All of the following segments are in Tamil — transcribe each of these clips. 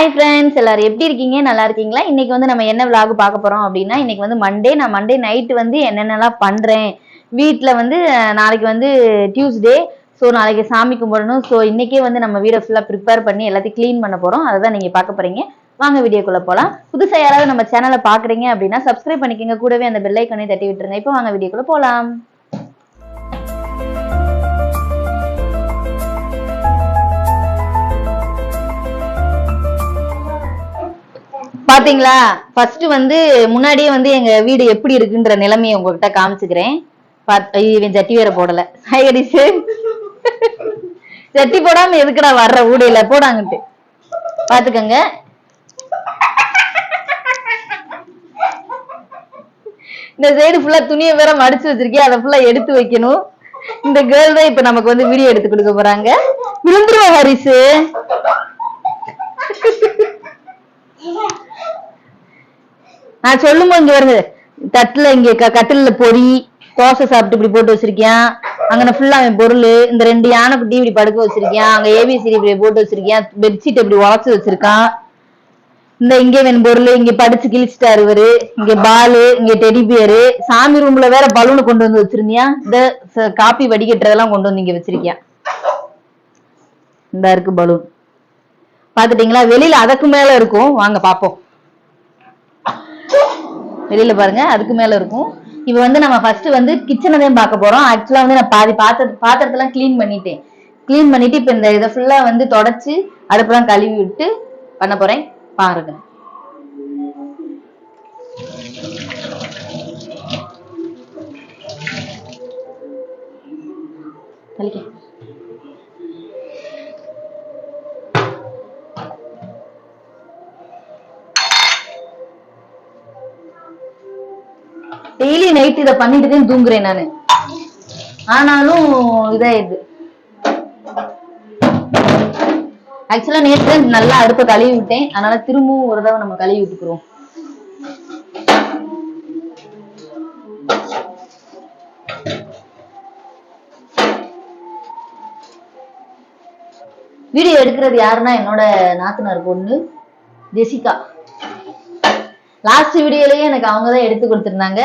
ஹாய் ஃப்ரெண்ட்ஸ் எல்லாரும் எப்படி இருக்கீங்க? நல்லா இருக்கீங்களா? இன்னைக்கு வந்து நம்ம என்ன vlog பார்க்க போறோம் அப்படின்னா இன்னைக்கு வந்து மண்டே நான் மண்டே நைட்டு வந்து என்னென்னலாம் பண்றேன். வீட்டில் வந்து நாளைக்கு வந்து டியூஸ்டே ஸோ நாளைக்கு சாமி கும்பிடணும். ஸோ இன்னைக்கே வந்து நம்ம வீடை ஃபுல்லாக ப்ரிப்பேர் பண்ணி எல்லாத்தையும் க்ளீன் பண்ண போறோம். அதை தான் நீங்க பார்க்க போறீங்க. வாங்க வீடியோக்குள்ள போலாம். புதுசாக யாராவது நம்ம சேனலை பார்க்குறீங்க அப்படின்னா சப்ஸ்கிரைப் பண்ணிக்கங்க. கூடவே அந்த பெல்லைக்கனையும் தட்டி விட்டுருங்க. இப்போ வாங்க வீடியோக்குள்ள போகலாம் பாத்தீங்களா? ஃபர்ஸ்ட் வந்து முன்னாடியே வந்து எங்க வீடு எப்படி இருக்குன்ற நிலைமையை உங்ககிட்ட காமிச்சுக்கிறேன். பாத்- இவன் ஜட்டி வேற போடல. ஹைகடிச்சு ஜட்டி போடாம எதுக்குடா வர்ற? ஊடையில போடாங்கட்டு பாத்துக்கங்க. இந்த சைடு ஃபுல்லா துணியை வேற மடிச்சு வச்சிருக்கேன் அதை ஃபுல்லா எடுத்து வைக்கணும். இந்த கேர்ள் தான் இப்ப நமக்கு வந்து வீடியோ எடுத்து கொடுக்க போறாங்க. விழுந்துருவா ஹரிசு. நான் சொல்லும்போது இங்க வருது தட்டுல இங்க க- பொறி பொரி தோசை சாப்பிட்டு இப்படி போட்டு வச்சிருக்கேன் அங்கன ஃபுல்லா அவன் பொருள் இந்த ரெண்டு யானைக்குட்டி இப்படி படுக்க வச்சிருக்கேன் அங்க ஏபிசிடி இப்படி போட்டு வச்சிருக்கேன் பெட்ஷீட் இப்படி உழைச்சு வச்சிருக்கான். இந்த இங்க வேணும் பொருள் இங்க படிச்சு கிழிச்சிட்டாரு இவரு. இங்க பாலு இங்க டெடி பியரு சாமி ரூம்ல வேற பலூனு கொண்டு வந்து வச்சிருந்தியா? இந்த காப்பி வடிகட்டுறதெல்லாம் கொண்டு வந்து இங்க வச்சிருக்கியா இந்த இருக்கு பலூன். பாத்துட்டீங்களா வெளியில அதுக்கு மேல இருக்கும். வாங்க பாப்போம் வெளியில பாருங்க அதுக்கு மேல இருக்கும். இப்ப வந்து நம்ம ஃபர்ஸ்ட் வந்து கிச்சனை தான் பார்க்க போறோம். ஆக்சுவலா வந்து நான் பாதி பாத்திர பாத்திரத்தெல்லாம் க்ளீன் பண்ணிட்டேன். க்ளீன் பண்ணிட்டு இப்ப இந்த இதை ஃபுல்லா வந்து தொடச்சு அடுப்பெல்லாம் கழுவி விட்டு பண்ண போறேன். பாருங்க. கழிக்க டெய்லி நைட் இதை பண்ணிட்டு தான் தூங்குறேன் நானு. ஆனாலும் இதாயிடுது. ஆக்சுவலா நேற்று நல்லா அடுப்பை கழுவி விட்டேன். அதனால திரும்பவும் ஒரு தடவை நம்ம கழுவி விட்டுக்கிறோம். வீடியோ எடுக்கிறது யாருன்னா என்னோட நாத்தனார் பொண்ணு ஜெசிகா. லாஸ்ட் வீடியோலயே எனக்கு அவங்க தான் எடுத்து கொடுத்துருந்தாங்க.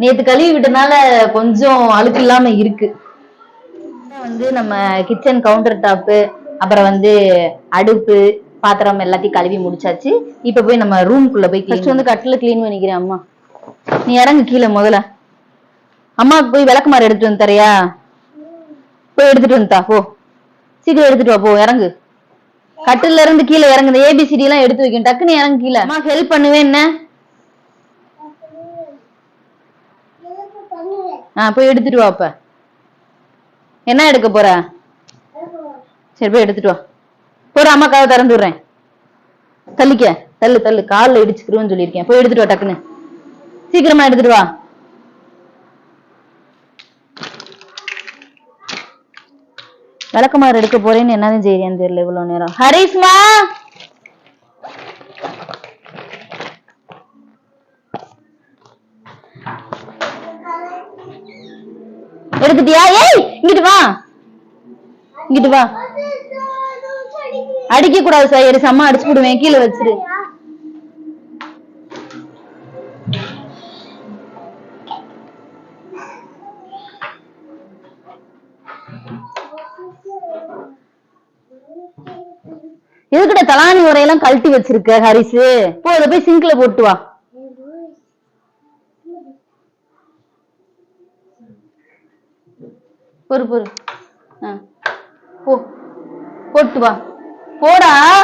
நேத்து கழுவி விட்டனால கொஞ்சம் அழுக்கு இல்லாம இருக்கு. வந்து நம்ம கிச்சன் கவுண்டர் டாப்பு அப்புறம் வந்து அடுப்பு பாத்திரம் எல்லாத்தையும் கழுவி முடிச்சாச்சு. இப்ப போய் நம்ம ரூம்குள்ள போய் ஃபர்ஸ்ட் வந்து கட்டில க்ளீன் பண்ணிக்கிறேன் அம்மா. நீ இறங்கு கீழே முதல்ல. அம்மாவுக்கு போய் விளக்குமாறு எடுத்துட்டு வந்து தரியா போய் எடுத்துட்டு வந்துட்டா போ. சீக்கிரம் எடுத்துட்டு வா போ இறங்கு. கட்டில இருந்து கீழே இறங்கு இந்த ஏபிசிடி எல்லாம் எடுத்து வைக்கணும். டக்குன்னு இறங்கு கீழே. அம்மா ஹெல்ப் பண்ணுவேன் என்ன? ஆ போய் எடுத்துட்டு வா அப்ப. என்ன எடுக்க போற? சரி போய் எடுத்துட்டு வா. போற அம்மா திறந்து விடுறேன். தள்ளிக்க. தள்ளு தள்ளு. கால்ல இடிச்சுக்கிறோன்னு சொல்லியிருக்கேன். போய் எடுத்துட்டு வா டக்குன்னு. சீக்கிரமா எடுத்துட்டு வா. விளக்கமாறு எடுக்க போறேன்னு என்னதான் செய்யறேன்னு தெரியல இவ்வளவு நேரம். ஹரிஸ்மா எடுத்துட்டியா? ஏய் இங்கிட்டு வா. இங்கிட்டு வா. அடிக்க கூடாது சார் செம்ம அடிச்சு விடுவேன் கீழே வச்சிரு. எதுக்கிட்ட தலானி உரையெல்லாம் கழட்டி வச்சிருக்க ஹரிசு? போ அதை போய் சிங்க்ல போட்டு வா. பொறு பொறு. ஆ. போ. போட்டு வா. போடா.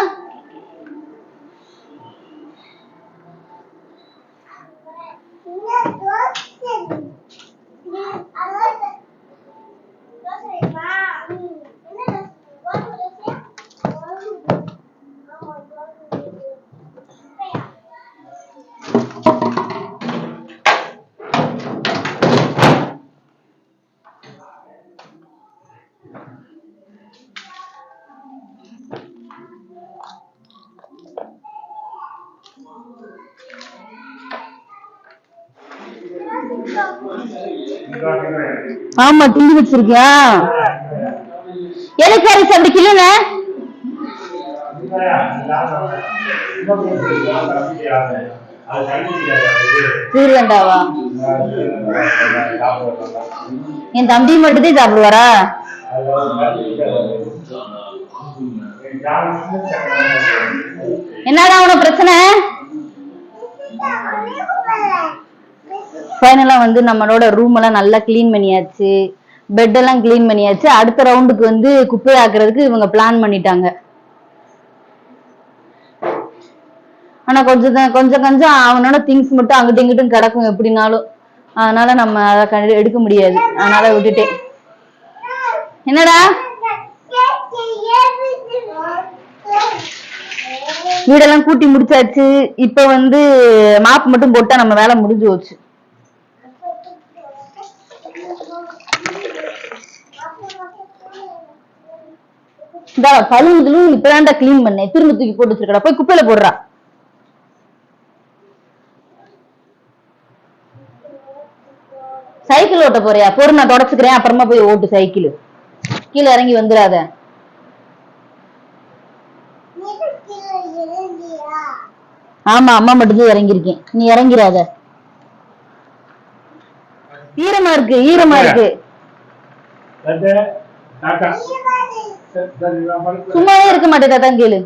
ஆமா திண்டு வச்சிருக்கியா? அரிசி அப்படி கிள்ளுங்க சீர்கண்டாவா என் தம்பி மட்டும்தான் சாப்பிடுவாரா? என்னடா உனக்கு பிரச்சனை? ஃபைனலாக வந்து நம்மளோட ரூம் எல்லாம் நல்லா க்ளீன் பண்ணியாச்சு. பெட் எல்லாம் க்ளீன் பண்ணியாச்சு. அடுத்த ரவுண்டுக்கு வந்து குப்பை ஆக்குறதுக்கு இவங்க பிளான் பண்ணிட்டாங்க. ஆனா கொஞ்சம் கொஞ்சம் கொஞ்சம் அவனோட திங்ஸ் மட்டும் அங்கிட்டும் இங்கிட்டும் கிடக்கும் எப்படினாலும். அதனால நம்ம அதை எடுக்க முடியாது. அதனால விட்டுட்டேன். என்னடா? வீடெல்லாம் கூட்டி முடிச்சாச்சு. இப்ப வந்து மாப் மட்டும் போட்டா நம்ம வேலை முடிஞ்சு போச்சு. இந்த பழுங்குதலும் இப்பதான்டா க்ளீன் பண்ணேன் திரும்ப தூக்கி போட்டு வச்சிருக்கடா. போய் குப்பையில போடுறா. சைக்கிள் ஓட்ட போறியா? பொறு நான் தொடச்சுக்கிறேன். அப்புறமா போய் ஓட்டு சைக்கிள். கீழே இறங்கி வந்துடாத. ஆமா அம்மா மட்டும்தான் இறங்கியிருக்கேன். நீ இறங்கிராத. ஈரமா இருக்கு ஈரமா இருக்கு. சும்மாவே இருக்க மாட்டேன் தாத்தா கேளு.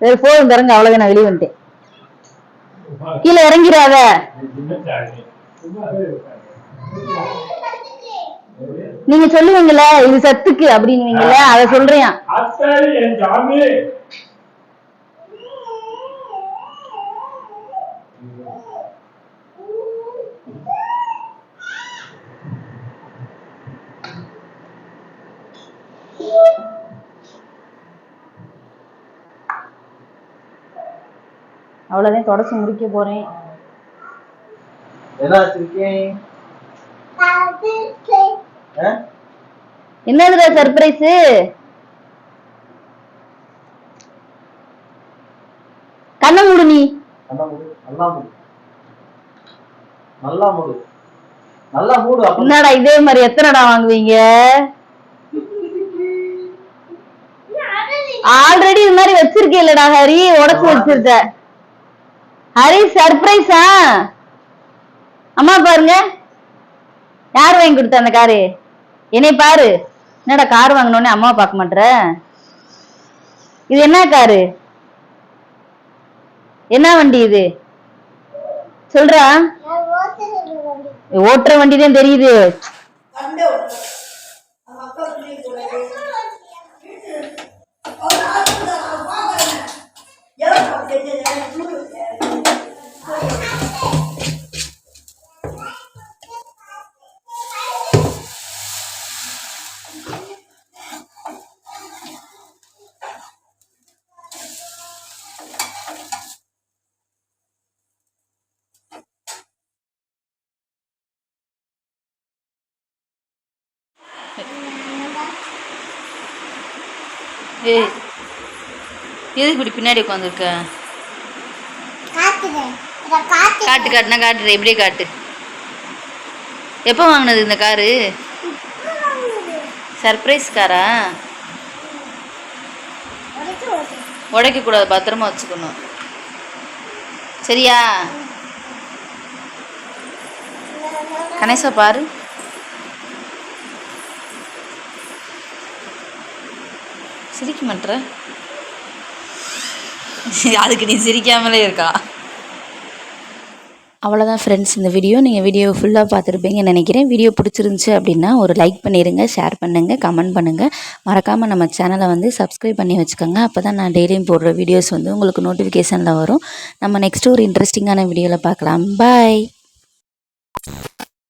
சரி போதும் தரங்க அவ்வளவுதான் நான் வெளியே வந்துட்டேன். கீழே இறங்கிராத. நீங்க சொல்லுவீங்கல்ல இது சத்துக்கு அப்படின்னுவீங்கல்ல அத சொல்றேன் அவ்வளவுதான் தொடச்சு முடிக்க போறேன். என்ன வச்சிருக்கேன்? என்னதுடா சர்ப்ரைஸ் கண்ண மூடு நீ. நல்லா மூடு நல்லா மூடு. நல்லா மூடு. நல்லா மூடு அப்ப. என்னடா இதே மாதிரி எத்தனைடா வாங்குவீங்க? ஆல்ரெடி இது மாதிரி வச்சிருக்கேன்லடா ஹரி உடச்சு வச்சிருக்க. ஹரி சர்ப்ரைஸா அம்மா பாருங்க. யார் வாங்கி கொடுத்த அந்த காரு? என்னை பாரு. என்னடா கார் வாங்கினோடனே அம்மா பார்க்க மாட்ற? இது என்ன காரு? என்ன வண்டி இது? சொல்றா. ஓட்டுற வண்டி. தான் தெரியுது. ஏய் எதுக்கு இப்படி பின்னாடி உட்காந்துருக்க காட்டு காட்டுனா காட்டுற எப்படியே காட்டு. எப்போ வாங்கினது இந்த காரு? சர்ப்ரைஸ் காரா? உடைக்க கூடாது. பத்திரமா வச்சுக்கணும். சரியா? கணேசா பாரு. சிரிக்க மாட்ற அதுக்கு நீ சிரிக்காமலே இருக்கா? அவ்வளோதான் ஃப்ரெண்ட்ஸ் இந்த வீடியோ நீங்கள் வீடியோ ஃபுல்லாக பார்த்துருப்பீங்கன்னு நினைக்கிறேன். வீடியோ பிடிச்சிருந்துச்சி அப்படின்னா ஒரு லைக் பண்ணிடுங்க ஷேர் பண்ணுங்கள் கமெண்ட் பண்ணுங்கள் மறக்காமல் நம்ம சேனலை வந்து சப்ஸ்கிரைப் பண்ணி வச்சுக்கோங்க. அப்போ தான் நான் டெய்லியும் போடுற வீடியோஸ் வந்து உங்களுக்கு நோட்டிஃபிகேஷனில் வரும். நம்ம நெக்ஸ்ட்டு ஒரு இன்ட்ரெஸ்டிங்கான வீடியோவில் பார்க்கலாம். பாய்